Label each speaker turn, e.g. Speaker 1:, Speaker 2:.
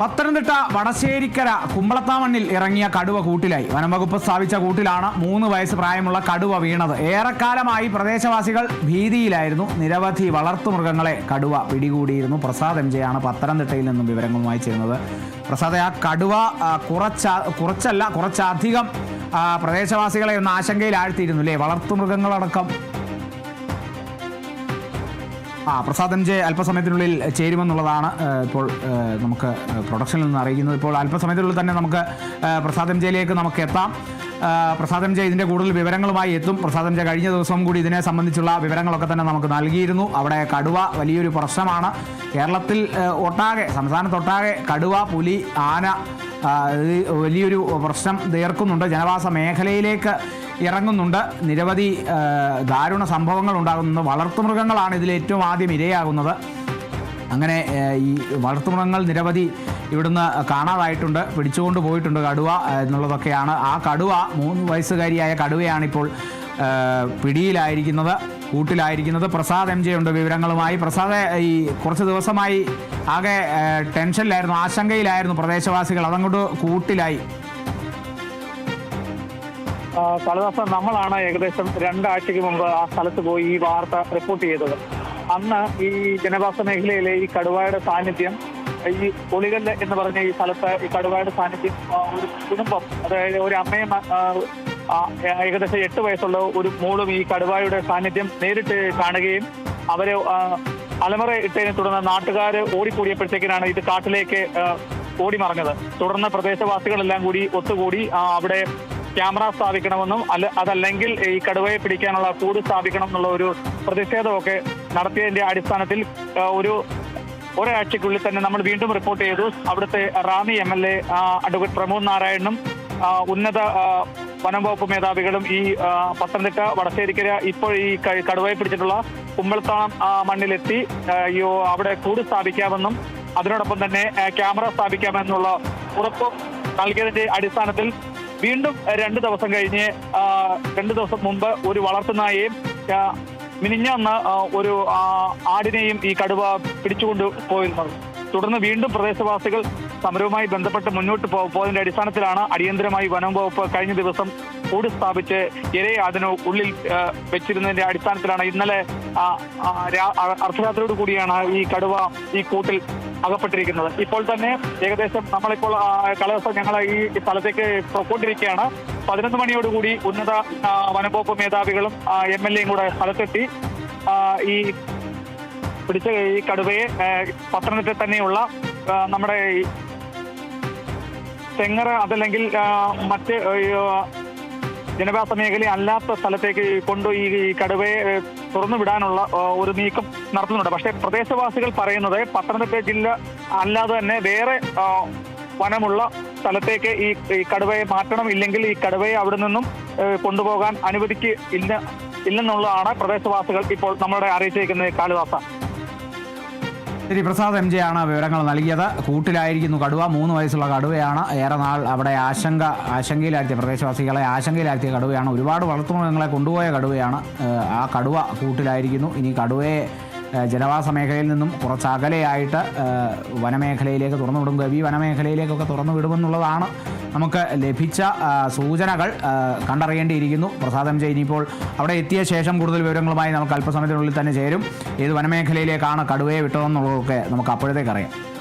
Speaker 1: പത്തനംതിട്ട വടശ്ശേരിക്കര കുമ്പളത്താമണ്ണിൽ ഇറങ്ങിയ കടുവ കൂട്ടിലായി. വനംവകുപ്പ് സ്ഥാപിച്ച കൂട്ടിലാണ് മൂന്ന് വയസ്സ് പ്രായമുള്ള കടുവ വീണത്. ഏറെക്കാലമായി പ്രദേശവാസികൾ ഭീതിയിലായിരുന്നു. നിരവധി വളർത്തുമൃഗങ്ങളെ കടുവ പിടികൂടിയിരുന്നു. പ്രസാദ് എം ജെയാണ് പത്തനംതിട്ടയിൽ നിന്നും വിവരങ്ങളുമായി ചേരുന്നത്. പ്രസാദ് ആ കടുവ കുറച്ച കുറച്ചല്ല കുറച്ചധികം പ്രദേശവാസികളെ ഒന്ന് ആശങ്കയിലാഴ്ത്തിയിരുന്നു അല്ലേ? വളർത്തുമൃഗങ്ങളടക്കം. ആ പ്രസാദ് ജെ അല്പസമയത്തിനുള്ളിൽ ചേരുമെന്നുള്ളതാണ് ഇപ്പോൾ നമുക്ക് പ്രൊഡക്ഷനിൽ നിന്ന് അറിയിക്കുന്നത്. ഇപ്പോൾ അല്പസമയത്തിനുള്ളിൽ തന്നെ നമുക്ക് പ്രസാദ് എം ജെയിലേക്ക് നമുക്ക് എത്താം. പ്രസാദ് ജെ ഇതിന്റെ കൂടുതൽ വിവരങ്ങളുമായി എത്തും. പ്രസാദ് ജെ കഴിഞ്ഞ ദിവസം കൂടി ഇതിനെ സംബന്ധിച്ചുള്ള വിവരങ്ങളൊക്കെ തന്നെ നമുക്ക് നൽകിയിരുന്നു. അവിടെ കടുവ വലിയൊരു പ്രശ്നമാണ്. കേരളത്തിൽ ഒട്ടാകെ സംസ്ഥാനത്തൊട്ടാകെ കടുവ പുലി ആന വലിയൊരു പ്രശ്നം തീർക്കുന്നുണ്ട്. ജനവാസ മേഖലയിലേക്ക് ഇറങ്ങുന്നുണ്ട്. നിരവധി ദാരുണ സംഭവങ്ങൾ ഉണ്ടാകുന്നത് വളർത്തുമൃഗങ്ങളാണ് ഇതിൽ ഏറ്റവും ആദ്യം ഇരയാകുന്നത്. അങ്ങനെ ഈ വളർത്തുമൃഗങ്ങൾ നിരവധി ഇവിടുന്ന് കാണാതായിട്ടുണ്ട്. പിടിച്ചുകൊണ്ട് പോയിട്ടുണ്ട് കടുവ എന്നുള്ളതൊക്കെയാണ്. ആ കടുവ മൂന്ന് വയസ്സുകാരിയായ കടുവയാണിപ്പോൾ പിടിയിലായിരിക്കുന്നത് കൂട്ടിലായിരിക്കുന്നത്. പ്രസാദ് എം ജെ ഉണ്ട് വിവരങ്ങളുമായി. പ്രസാദ് ഈ കുറച്ച് ദിവസമായി ആകെ ടെൻഷനിലായിരുന്നു ആശങ്കയിലായിരുന്നു പ്രദേശവാസികൾ. അതങ്ങോട്ട് കൂട്ടിലായി.
Speaker 2: കാളിദാസൻ നമ്മളാണ് ഏകദേശം രണ്ടാഴ്ചയ്ക്ക് മുമ്പ് ആ സ്ഥലത്ത് പോയി ഈ വാർത്ത റിപ്പോർട്ട് ചെയ്തത്. അന്ന് ഈ ജനവാസ മേഖലയിലെ ഈ കടുവയുടെ സാന്നിധ്യം ഈ ഒളികല്ല് എന്ന് പറഞ്ഞ ഈ സ്ഥലത്ത് ഈ കടുവയുടെ സാന്നിധ്യം ഒരു കുടുംബം അതായത് ഒരു അമ്മയും ഏകദേശം എട്ട് വയസ്സുള്ള ഒരു മോളും ഈ കടുവയുടെ സാന്നിധ്യം നേരിട്ട് കാണുകയും അവരെ അലമറ ഇട്ടതിനെ തുടർന്ന് നാട്ടുകാർ ഓടിക്കൂടിയപ്പോഴത്തേക്കിനാണ് ഇത് കാട്ടിലേക്ക് ഓടി മറഞ്ഞത് തുടർന്ന് പ്രദേശവാസികളെല്ലാം കൂടി ഒത്തുകൂടി അവിടെ ക്യാമറ സ്ഥാപിക്കണമെന്നും അല്ല അതല്ലെങ്കിൽ ഈ കടുവയെ പിടിക്കാനുള്ള കൂട് സ്ഥാപിക്കണം എന്നുള്ള ഒരു പ്രതിഷേധമൊക്കെ നടത്തിയതിന്റെ അടിസ്ഥാനത്തിൽ ഒരു ഒരാഴ്ചക്കുള്ളിൽ തന്നെ നമ്മൾ വീണ്ടും റിപ്പോർട്ട് ചെയ്തു. അവിടുത്തെ Ranni M L A advocate Pramod നാരായണനും ഉന്നത വനം വകുപ്പ് മേധാവികളും ഈ പത്തനംതിട്ട വടശ്ശേരിക്കര ഇപ്പോൾ ഈ കടുവയെ പിടിച്ചിട്ടുള്ള കുമ്പളത്താളം മണ്ണിലെത്തി അവിടെ കൂട് സ്ഥാപിക്കാമെന്നും അതിനോടൊപ്പം തന്നെ ക്യാമറ സ്ഥാപിക്കാമെന്നുള്ള ഉറപ്പ് നൽകിയതിന്റെ അടിസ്ഥാനത്തിൽ വീണ്ടും രണ്ട് ദിവസം കഴിഞ്ഞ് രണ്ട് ദിവസം മുമ്പ് ഒരു വളർത്തുനായയും മിനിഞ്ഞന്ന് ഒരു ആടിനെയും ഈ കടുവ പിടിച്ചുകൊണ്ട് പോയിരുന്നത് തുടർന്ന് വീണ്ടും പ്രദേശവാസികൾ സമരവുമായി ബന്ധപ്പെട്ട് മുന്നോട്ട് പോയതിന്റെ അടിസ്ഥാനത്തിലാണ് അടിയന്തരമായി വനം വകുപ്പ് കഴിഞ്ഞ ദിവസം കൂടി സ്ഥാപിച്ച് ഇരയെ അതിന് ഉള്ളിൽ വെച്ചിരുന്നതിന്റെ അടിസ്ഥാനത്തിലാണ് ഇന്നലെ അർദ്ധരാത്രിയോട് കൂടിയാണ് ഈ കടുവ ഈ കൂട്ടിൽ അകപ്പെട്ടിരിക്കുന്നത്. ഇപ്പോൾ തന്നെ ഏകദേശം നമ്മളിപ്പോൾ കലോത്സവം ഞങ്ങൾ ഈ സ്ഥലത്തേക്ക് പൊക്കോണ്ടിരിക്കുകയാണ് പതിനൊന്ന് മണിയോടുകൂടി ഉന്നത വനംവകുപ്പ് മേധാവികളും എം എൽ എയും കൂടെ സ്ഥലത്തെത്തി. ഈ പിടിച്ച ഈ കടുവയെ പത്തനംതിട്ട തന്നെയുള്ള നമ്മുടെ തെങ്ങറ അതല്ലെങ്കിൽ മറ്റ് ജനവാസ മേഖല അല്ലാത്ത സ്ഥലത്തേക്ക് കൊണ്ടു ഈ കടുവയെ ഏ, തുറന്നു വിടാനുള്ള ആ, ഒരു നീക്കം നടത്തുന്നുണ്ട്. പക്ഷേ പ്രദേശവാസികൾ പറയുന്നത് പത്തനംതിട്ട ജില്ല അല്ലാതെ തന്നെ വേറെ വനമുള്ള സ്ഥലത്തേക്ക് ഈ കടുവയെ മാറ്റണം ഇല്ലെങ്കിൽ ഈ കടുവയെ അവിടെ നിന്നും കൊണ്ടുപോകാൻ അനുവദിക്ക് ഇല്ല ഇല്ലെന്നുള്ളതാണ് പ്രദേശവാസികൾ ഇപ്പോൾ നമ്മളെ അറിയിച്ചിരിക്കുന്നത് കാളിദാസ.
Speaker 1: ശരി പ്രസാദ് എം ജെ ആണ് വിവരങ്ങൾ നൽകിയത്. കൂട്ടിലായിരിക്കുന്നു കടുവ. മൂന്ന് വയസ്സുള്ള കടുവയാണ്. ഏറെ നാൾ അവിടെ ആശങ്ക ആശങ്കയിലാഴ്ത്തിയ പ്രദേശവാസികളെ ആശങ്കയിലാഴ്ത്തിയ കടുവയാണ്. ഒരുപാട് വളർത്തുമൃഗങ്ങളെ കൊണ്ടുപോയ കടുവയാണ്. ആ കടുവ കൂട്ടിലായിരിക്കുന്നു. ഇനി കടുവയെ ജനവാസ മേഖലയിൽ നിന്നും കുറച്ചകലെയായിട്ട് വനമേഖലയിലേക്ക് തുറന്നു വിടും. ഗവി വനമേഖലയിലേക്കൊക്കെ തുറന്നു വിടുമെന്നുള്ളതാണ് നമുക്ക് ലഭിച്ച സൂചനകൾ കണ്ടറിയേണ്ടിയിരിക്കുന്നു. പ്രസാദം ജെ ഇനിയിപ്പോൾ അവിടെ എത്തിയ ശേഷം കൂടുതൽ വിവരങ്ങളുമായി നമുക്ക് അല്പസമയത്തിനുള്ളിൽ തന്നെ ചേരും. ഏത് വനമേഖലയിലേക്കാണ് കടുവയെ വിട്ടതെന്നുള്ളതൊക്കെ നമുക്ക് അപ്പോഴത്തേക്ക് അറിയാം.